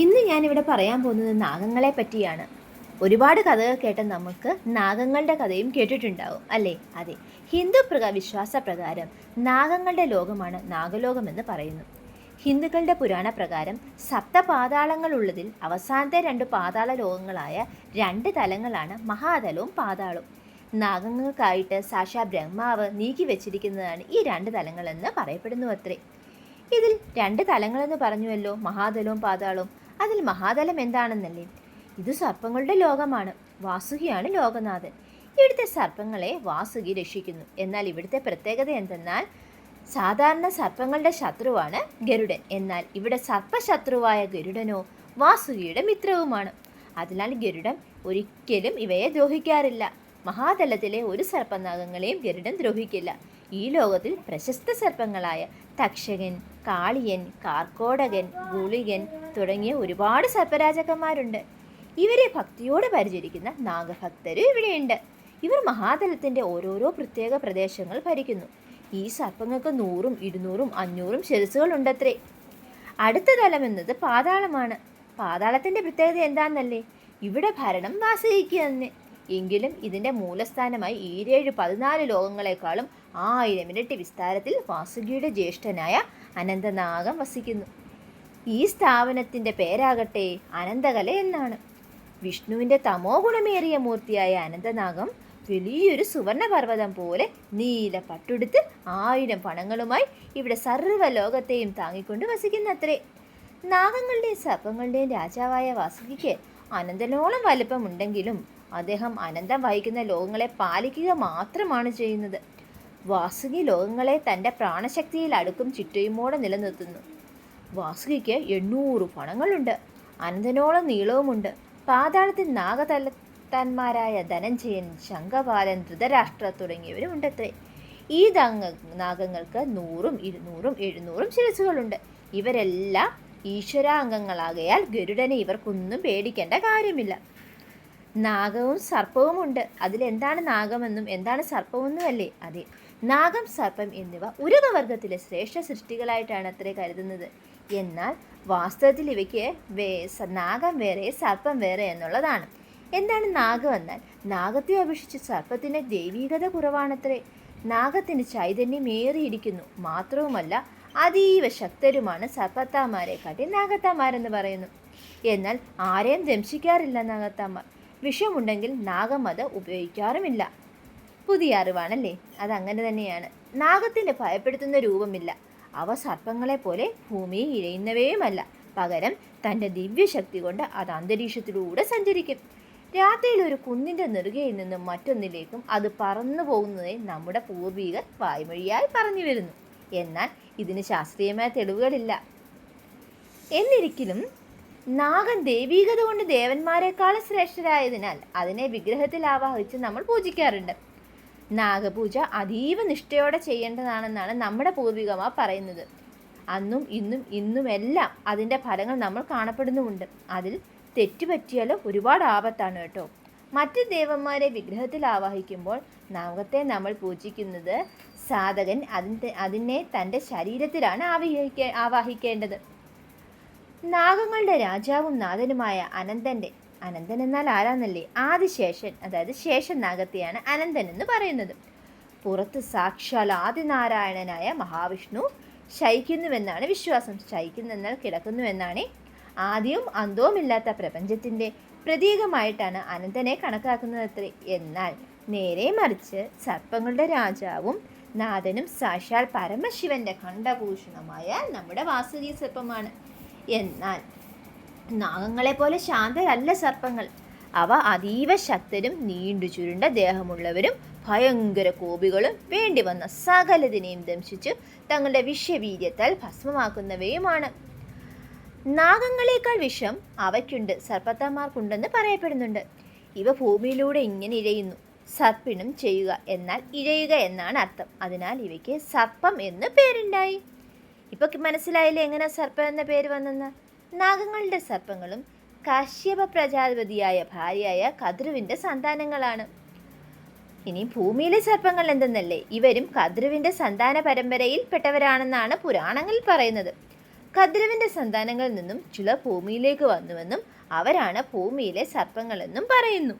ഇന്ന് ഞാനിവിടെ പറയാൻ പോകുന്നത് നാഗങ്ങളെ പറ്റിയാണ്. ഒരുപാട് കഥകൾ കേട്ട നമുക്ക് നാഗങ്ങളുടെ കഥയും കേട്ടിട്ടുണ്ടാവും അല്ലേ? അതെ. ഹിന്ദു പ്രക വിശ്വാസ പ്രകാരം നാഗങ്ങളുടെ ലോകമാണ് നാഗലോകമെന്ന് പറയുന്നു. ഹിന്ദുക്കളുടെ പുരാണ പ്രകാരം സപ്തപാതാളങ്ങളുള്ളതിൽ അവസാനത്തെ രണ്ട് പാതാള ലോകങ്ങളായ രണ്ട് തലങ്ങളാണ് മഹാതലവും പാതാളവും. നാഗങ്ങൾക്കായിട്ട് സാക്ഷാ ബ്രഹ്മാവ് നീക്കി വെച്ചിരിക്കുന്നതാണ് ഈ രണ്ട് തലങ്ങളെന്ന് പറയപ്പെടുന്നു അത്രേ. ഇതിൽ രണ്ട് തലങ്ങളെന്ന് പറഞ്ഞുവല്ലോ മഹാതലവും പാതാളവും. അതിൽ മഹാതലം എന്താണെന്നല്ലേ? ഇത് സർപ്പങ്ങളുടെ ലോകമാണ്. വാസുകിയാണ് ലോകനാഥൻ. ഇവിടുത്തെ സർപ്പങ്ങളെ വാസുകി രക്ഷിക്കുന്നു. എന്നാൽ ഇവിടുത്തെ പ്രത്യേകത എന്തെന്നാൽ സാധാരണ സർപ്പങ്ങളുടെ ശത്രുവാണ് ഗരുഡൻ. എന്നാൽ ഇവിടെ സർപ്പശത്രുവായ ഗരുഡനോ വാസുകിയുടെ മിത്രവുമാണ്. അതിനാൽ ഗരുഡൻ ഒരിക്കലും ഇവയെ ദ്രോഹിക്കാറില്ല. മഹാതലത്തിലെ ഒരു സർപ്പനാഗങ്ങളെയും ഗരുഡൻ ദ്രോഹിക്കില്ല. ഈ ലോകത്തിൽ പ്രശസ്ത സർപ്പങ്ങളായ തക്ഷകൻ കാളിയൻ കാർക്കോടകൻ ഗുളികൻ തുടങ്ങിയ ഒരുപാട് സർപ്പരാജാക്കന്മാരുണ്ട്. ഇവരെ ഭക്തിയോടെ പരിചരിക്കുന്ന നാഗഭക്തരും ഇവിടെയുണ്ട്. ഇവർ മഹാതലത്തിന്റെ ഓരോരോ പ്രത്യേക പ്രദേശങ്ങൾ ഭരിക്കുന്നു. ഈ സർപ്പങ്ങൾക്ക് നൂറും ഇരുന്നൂറും അഞ്ഞൂറും ശിരസുകൾ ഉണ്ടത്രേ അടുത്ത തലം എന്നത് പാതാളമാണ്. പാതാളത്തിന്റെ പ്രത്യേകത എന്താണെന്നല്ലേ ഇവിടെ ഭരണം വാസിക്കുക തന്നെ എങ്കിലും ഇതിന്റെ മൂലസ്ഥാനമായി ഈരേഴ് പതിനാല് ലോകങ്ങളെക്കാളും ആയിരം ഇരട്ടി വിസ്താരത്തിൽ വാസുകിയുടെ ജ്യേഷ്ഠനായ അനന്തനാഗം വസിക്കുന്നു. ഈ സ്ഥാപനത്തിന്റെ പേരാകട്ടെ അനന്തകല എന്നാണ്. വിഷ്ണുവിന്റെ തമോ ഗുണമേറിയ മൂർത്തിയായ അനന്തനാഗം വലിയൊരു സുവർണ പർവതം പോലെ നീല പട്ടുടുത്ത് ആയിരം പണങ്ങളുമായി ഇവിടെ സർവ ലോകത്തെയും താങ്ങിക്കൊണ്ട് വസിക്കുന്നത്രേ. നാഗങ്ങളുടെയും സർപ്പങ്ങളുടെയും രാജാവായ വാസുകിക്ക് അനന്തനോളം വലിപ്പമുണ്ടെങ്കിലും അദ്ദേഹം അനന്തം വഹിക്കുന്ന ലോകങ്ങളെ പാലിക്കുക മാത്രമാണ് ചെയ്യുന്നത്. വാസുകി ലോകങ്ങളെ തന്റെ പ്രാണശക്തിയിൽ അടുക്കും ചിട്ടയുമോടെ നിലനിർത്തുന്നു. വാസുകിക്ക് എണ്ണൂറ് പണങ്ങളുണ്ട്. അനന്തനോളം നീളവുമുണ്ട്. പാതാളത്തിൽ നാഗതലത്തന്മാരായ ധനഞ്ജയൻ ശങ്കപാലൻ ധൃതരാഷ്ട്ര തുടങ്ങിയവരും ഉണ്ടത്രേ ഈ ദാങ്ങ നാഗങ്ങൾക്ക് നൂറും ഇരുന്നൂറും എഴുന്നൂറും ശിരസുകളുണ്ട് ഇവരെല്ലാം ഈശ്വരാംഗങ്ങളാകയാൽ ഗരുഡനെ ഇവർക്കൊന്നും പേടിക്കേണ്ട കാര്യമില്ല. നാഗവും സർപ്പവും ഉണ്ട് അതിലെന്താണ് നാഗമെന്നും എന്താണ് സർപ്പമെന്നും അല്ലേ അതെ നാഗം സർപ്പം എന്നിവ ഉരുകവർഗത്തിലെ ശ്രേഷ്ഠ സൃഷ്ടികളായിട്ടാണ് അത്രേ കരുതുന്നത്. എന്നാൽ വാസ്തവത്തിൽ ഇവയ്ക്ക് വേ നാഗം വേറെ സർപ്പം വേറെ എന്നുള്ളതാണ്. എന്താണ് നാഗം എന്നാൽ? നാഗത്തെ അപേക്ഷിച്ച് സർപ്പത്തിന് ദൈവീകത കുറവാണത്രേ. നാഗത്തിന് ചൈതന്യം ഏറിയിരിക്കുന്നു. മാത്രവുമല്ല അതീവ ശക്തരുമാണ് സർപ്പത്താമാരെ കാട്ടി നാഗത്താമാരെന്ന് പറയുന്നു. എന്നാൽ ആരെയും ദംശിക്കാറില്ല നാഗത്താമാർ വിഷമുണ്ടെങ്കിൽ നാഗം അത് ഉപയോഗിക്കാറുമില്ല. പുതിയ അറിവാണല്ലേ? അതങ്ങനെ തന്നെയാണ്. നാഗത്തിന് ഭയപ്പെടുത്തുന്ന രൂപമില്ല. അവ സർപ്പങ്ങളെ പോലെ ഭൂമിയെ ഇഴയുന്നവയുമല്ല. പകരം തന്റെ ദിവ്യശക്തി കൊണ്ട് അത് അന്തരീക്ഷത്തിലൂടെ സഞ്ചരിക്കും. രാത്രിയിൽ ഒരു കുന്നിന്റെ നെറുകയിൽ നിന്നും മറ്റൊന്നിലേക്കും അത് പറന്നു പോകുന്നതേ നമ്മുടെ പൂർവികർ വായ്മൊഴിയായി പറഞ്ഞു വരുന്നു. എന്നാൽ ഇതിന് ശാസ്ത്രീയമായ തെളിവുകളില്ല. എന്നിരിക്കലും നാഗൻ ദൈവീകത കൊണ്ട് ദേവന്മാരെക്കാളും ശ്രേഷ്ഠരായതിനാൽ അതിനെ വിഗ്രഹത്തിൽ ആവാഹിച്ച് നമ്മൾ പൂജിക്കാറുണ്ട്. നാഗപൂജ അതീവ നിഷ്ഠയോടെ ചെയ്യേണ്ടതാണെന്നാണ് നമ്മുടെ പൂർവികമാർ പറയുന്നത്. അന്നും ഇന്നും ഇന്നുമെല്ലാം അതിന്റെ ഫലങ്ങൾ നമ്മൾ കാണപ്പെടുന്നുമുണ്ട്. അതിൽ തെറ്റുപറ്റിയാലോ ഒരുപാട് ആപത്താണ് കേട്ടോ. മറ്റ് ദേവന്മാരെ വിഗ്രഹത്തിൽ ആവാഹിക്കുമ്പോൾ നാഗത്തെ നമ്മൾ പൂജിക്കുന്നത് സാധകൻ അതിന്റെ അതിനെ തന്റെ ശരീരത്തിലാണ് ആവാഹിക്ക ആവാഹിക്കേണ്ടത്. നാഗങ്ങളുടെ രാജാവും നാഥനുമായ അനന്തന്റെ അനന്തൻ എന്നാൽ ആരാന്നല്ലേ? ആദിശേഷൻ അതായത് ശേഷൻ നാഗത്തെയാണ് അനന്തൻ എന്ന് പറയുന്നത്. പുറത്ത് സാക്ഷാൽ ആദിനാരായണനായ മഹാവിഷ്ണു ശയിക്കുന്നുവെന്നാണ് വിശ്വാസം. ശയിക്കുന്നെന്നാൽ കിടക്കുന്നുവെന്നാണ്. ആദ്യവും അന്തവുമില്ലാത്ത പ്രപഞ്ചത്തിന്റെ പ്രതീകമായിട്ടാണ് അനന്തനെ കണക്കാക്കുന്നത് എന്നാൽ നേരെ മറിച്ച് സർപ്പങ്ങളുടെ രാജാവും നാഥനും സാക്ഷാൽ പരമശിവന്റെ ഖണ്ഡഭൂഷണമായ നമ്മുടെ വാസുകി സർപ്പമാണ്. എന്നാൽ നാഗങ്ങളെ പോലെ ശാന്തരല്ല സർപ്പങ്ങൾ. അവ അതീവ ശക്തരും നീണ്ടു ചുരുണ്ട ദേഹമുള്ളവരും ഭയങ്കര കോപികളും വേണ്ടി വന്ന സകലതിനെയും ദംശിച്ച് തങ്ങളുടെ വിഷവീര്യത്താൽ ഭസ്മമാക്കുന്നവയുമാണ്. നാഗങ്ങളേക്കാൾ വിഷം അവയ്ക്കുണ്ട് സർപ്പത്തന്മാർക്കുണ്ടെന്ന് പറയപ്പെടുന്നുണ്ട്. ഇവ ഭൂമിയിലൂടെ ഇങ്ങനെ ഇഴയുന്നു. സർപ്പിണം ചെയ്യുക എന്നാൽ ഇഴയുക എന്നാണ് അർത്ഥം. അതിനാൽ ഇവയ്ക്ക് സർപ്പം എന്ന് പേരുണ്ടായി. ഇപ്പൊ മനസ്സിലായില്ലേ എങ്ങനെ സർപ്പം എന്ന പേര് വന്നെന്ന്? നാഗങ്ങളുടെ സർപ്പങ്ങളും കാശ്യപ പ്രജാപതിയായ ഭാര്യയായ കദ്രുവിന്റെ സന്താനങ്ങളാണ്. ഇനി ഭൂമിയിലെ സർപ്പങ്ങൾ എന്തെന്നല്ലേ? ഇവരും കദ്രുവിന്റെ സന്താന പരമ്പരയിൽ പെട്ടവരാണെന്നാണ് പുരാണങ്ങളിൽ പറയുന്നത്. കദ്രുവിന്റെ സന്താനങ്ങളിൽ നിന്നും ചില ഭൂമിയിലേക്ക് വന്നുവെന്നും അവരാണ് ഭൂമിയിലെ സർപ്പങ്ങളെന്നും പറയുന്നു.